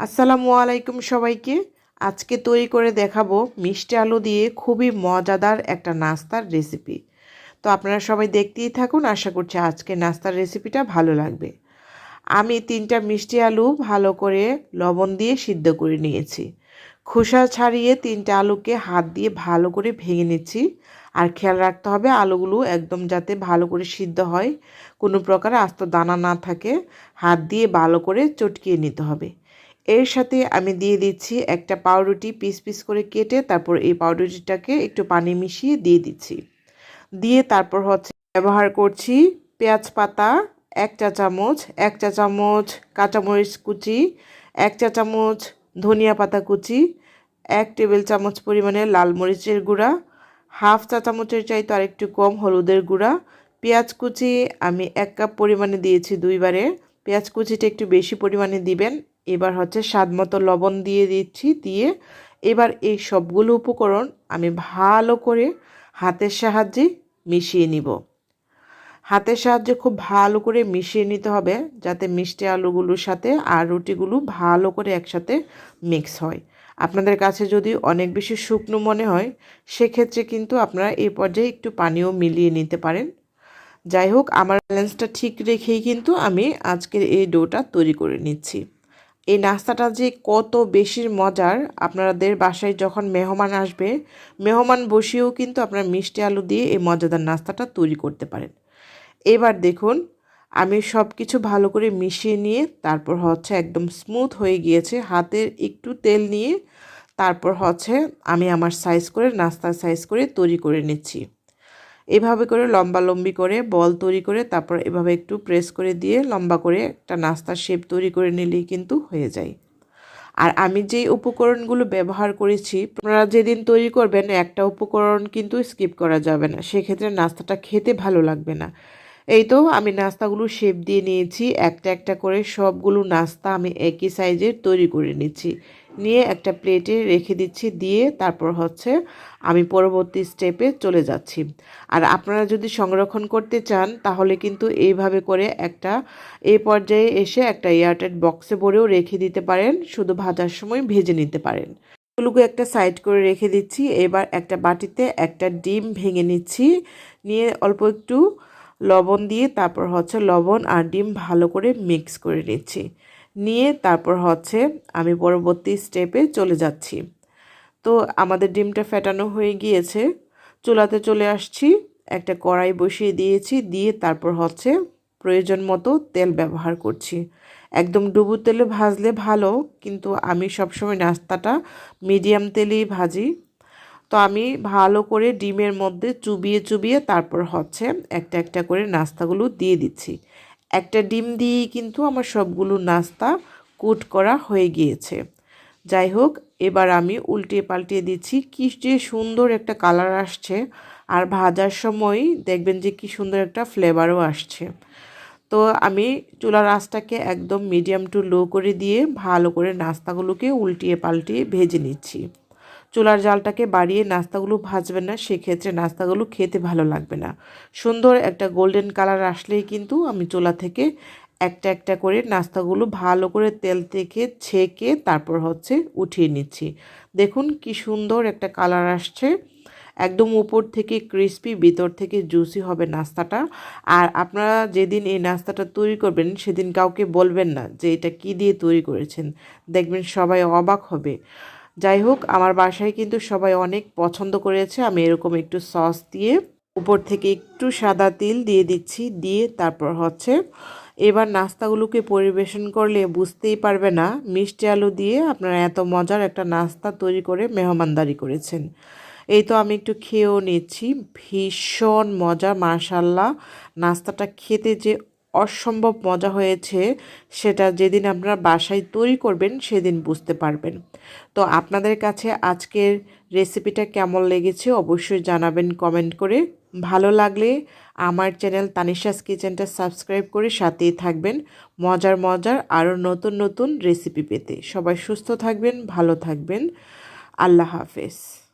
আসসালামু আলাইকুম সবাইকে। আজকে তৈরি করে দেখাবো মিষ্টি আলু দিয়ে খুবই মজাদার একটা নাস্তার রেসিপি। তো আপনারা সবাই দেখতেই থাকুন, আশা করছি আজকে নাস্তার রেসিপিটা ভালো লাগবে। আমি তিনটা মিষ্টি আলু ভালো করে লবণ দিয়ে সিদ্ধ করে নিয়েছি। খোসা ছাড়িয়ে তিনটা আলুকে হাত দিয়ে ভালো করে ভেঙে নিচ্ছি। আর খেয়াল রাখতে হবে আলুগুলো একদম যাতে ভালো করে সিদ্ধ হয়। কোনো প্রকার আস্ত দানা না থাকে। হাত দিয়ে ভালো করে চটকিয়ে নিতে হবে। এর সাথে আমি দিয়ে দিচ্ছি একটা পাউরুটি পিস পিস করে কেটে তারপর এই পাউরুটিটাকে একটু পানি মিশিয়ে দিয়ে দিচ্ছি। দিয়ে তারপর হচ্ছে ব্যবহার করছি পেঁয়াজ পাতা, এক চা চামচ, এক চা চামচ কাঁচামরিচ কুচি, এক চা চামচ ধনিয়া পাতা কুচি, এক টেবিল চামচ পরিমাণে লাল মরিচের গুঁড়া, হাফ চা চামচের চাইতে আরেকটু কম হলুদের গুঁড়া, পেঁয়াজ কুচি আমি এক কাপ পরিমাণে দিয়েছি দুইবারে। পেঁয়াজ কুচিটা একটু বেশি পরিমাণে দিবেন এবার হচ্ছে স্বাদ মতো লবণ দিয়ে দিচ্ছি, দিয়ে এবার এই সবগুলো উপকরণ আমি ভালো করে হাতের সাহায্যে মিশিয়ে নিব। হাতের সাহায্যে খুব ভালো করে মিশিয়ে নিতে হবে যাতে মিষ্টি আলুগুলোর সাথে আর রুটিগুলো ভালো করে একসাথে মিক্স হয়। আপনাদের কাছে যদি অনেক বেশি শুকনো মনে হয়, সেক্ষেত্রে কিন্তু আপনারা এই পর্যায়ে একটু পানিও মিলিয়ে নিতে পারেন। যাই হোক, আমার ব্যালেন্সটা ঠিক রেখেই কিন্তু আমি আজকের এই ডোটা তৈরি করে নিচ্ছি। এই নাস্তাটা যে কত বেশি মজার আপনাদের বাসায় যখন মেহমান আসবে, মেহমান বসিয়েও কিন্তু আপনারা মিষ্টি আলু দিয়ে এই মজাদার নাস্তাটা তৈরি করতে পারেন। এবার দেখুন, আমি সব কিছু ভালো করে মিশিয়ে নিয়ে তারপর হচ্ছে একদম স্মুথ হয়ে গিয়েছে। হাতের একটু তেল নিয়ে তারপর হচ্ছে আমি আমার সাইজ করে, নাস্তার সাইজ করে তৈরি করে নিচ্ছি। এভাবে করে লম্বা লম্বি করে বল তৈরি করে তারপর এভাবে একটু প্রেস করে দিয়ে লম্বা করে একটা নাস্তার শেপ তৈরি করে নিলেই কিন্তু হয়ে যায়। আর আমি যেই উপকরণগুলো ব্যবহার করেছি আপনারা যেদিন তৈরি করবেন একটা উপকরণ কিন্তু স্কিপ করা যাবে না। সেক্ষেত্রে নাস্তাটা খেতে ভালো লাগবে না। এই তো আমি নাস্তাগুলো শেপ দিয়ে নিয়েছি, একটা একটা করে সবগুলো নাস্তা আমি একই সাইজের তৈরি করে নিচ্ছি। নিয়ে একটা প্লেটে রেখে দিচ্ছি, দিয়ে তারপর হচ্ছে আমি পরবর্তী স্টেপে চলে যাচ্ছি। আর আপনারা যদি সংরক্ষণ করতে চান, তাহলে কিন্তু এইভাবে করে একটা এই পর্যায়ে এসে একটা এয়ারটাইট বক্সে ভরেও রেখে দিতে পারেন, শুধু ভাজার সময় ভেজে নিতে পারেন। এগুলোকে একটা সাইড করে রেখে দিচ্ছি, এবার একটা বাটিতে একটা ডিম ভেঙে নিচ্ছি, নিয়ে অল্প একটু লবণ দিয়ে তারপর হচ্ছে লবণ আর ডিম ভালো করে মিক্স করে নিচ্ছি। নিয়ে তারপর হচ্ছে আমি পরবর্তী স্টেপে চলে যাচ্ছি। তো আমাদের ডিমটা ফেটানো হয়ে গিয়েছে। চুলাতে চলে আসছি। একটা কড়াই বসিয়ে দিয়েছি। দিয়ে তারপর হচ্ছে প্রয়োজন মতো তেল ব্যবহার করছি। একদম ডুবু তেলে ভাজলে ভালো, কিন্তু আমি সবসময় নাস্তাটা মিডিয়াম তেলেই ভাজি। তো আমি ভালো করে ডিমের মধ্যে চুবিয়ে চুবিয়ে তারপর হচ্ছে একটা একটা করে নাস্তাগুলো দিয়ে দিচ্ছি। একটা ডিম দিয়েই কিন্তু আমার সবগুলো নাস্তা কোট করা হয়ে গিয়েছে। যাই হোক, এবার আমি উল্টিয়ে পাল্টিয়ে দিচ্ছি। কি যে সুন্দর একটা কালার আসছে। আর ভাজার সময় দেখবেন যে কি সুন্দর একটা ফ্লেভারও আসছে। তো আমি চুলার আঁচটাকে একদম মিডিয়াম টু লো করে দিয়ে ভালো করে নাস্তাগুলোকে উল্টিয়ে পাল্টিয়ে ভেজে নিচ্ছি। চুলার জালটাকে বাড়িয়ে নাস্তাগুলো ভাজবেন না, সেক্ষেত্রে নাস্তাগুলো খেতে ভালো লাগবে না। সুন্দর একটা গোল্ডেন কালার আসলেই কিন্তু আমি চুলা থেকে একটা একটা করে নাস্তাগুলো ভালো করে তেল থেকে ছেঁকে তারপর হচ্ছে উঠিয়ে নিচ্ছি। দেখুন কি সুন্দর একটা কালার আসছে। একদম উপর থেকে ক্রিস্পি, ভিতর থেকে জুসি হবে নাস্তাটা। আর আপনারা যেদিন এই নাস্তাটা তৈরি করবেন, সেদিন কাউকে বলবেন না যে এটা কি দিয়ে তৈরি করেছেন। দেখবেন সবাই অবাক হবে। যাই হোক, আমার বাসায় কিন্তু সবাই অনেক পছন্দ করেছে। আমি এরকম একটু সস দিয়ে উপর থেকে একটু সাদা তিল দিয়ে দিচ্ছি, দিয়ে তারপর হচ্ছে এবার নাস্তাগুলোকে পরিবেশন করলে বুঝতেই পারবে না, মিষ্টি আলু দিয়ে আপনারা এত মজার একটা নাস্তা তৈরি করে মেহমানদারি করেছেন। এই তো আমি একটু খেয়েও নিচ্ছি, ভীষণ মজা মার্শাল্লাহ নাস্তাটা খেতে যে অসম্ভব মজা হয়েছে, সেটা যেদিন আপনারা বাসায় তৈরি করবেন সেদিন বুঝতে পারবেন। তো আপনাদের কাছে আজকের রেসিপিটা কেমন লেগেছে অবশ্যই জানাবেন কমেন্ট করে। ভালো লাগলে আমার চ্যানেল তানিশাস কিচেনটা সাবস্ক্রাইব করে সাথেই থাকবেন। মজার মজার আরও নতুন নতুন রেসিপি পেতে। সবাই সুস্থ থাকবেন, ভালো থাকবেন। আল্লাহ হাফেজ।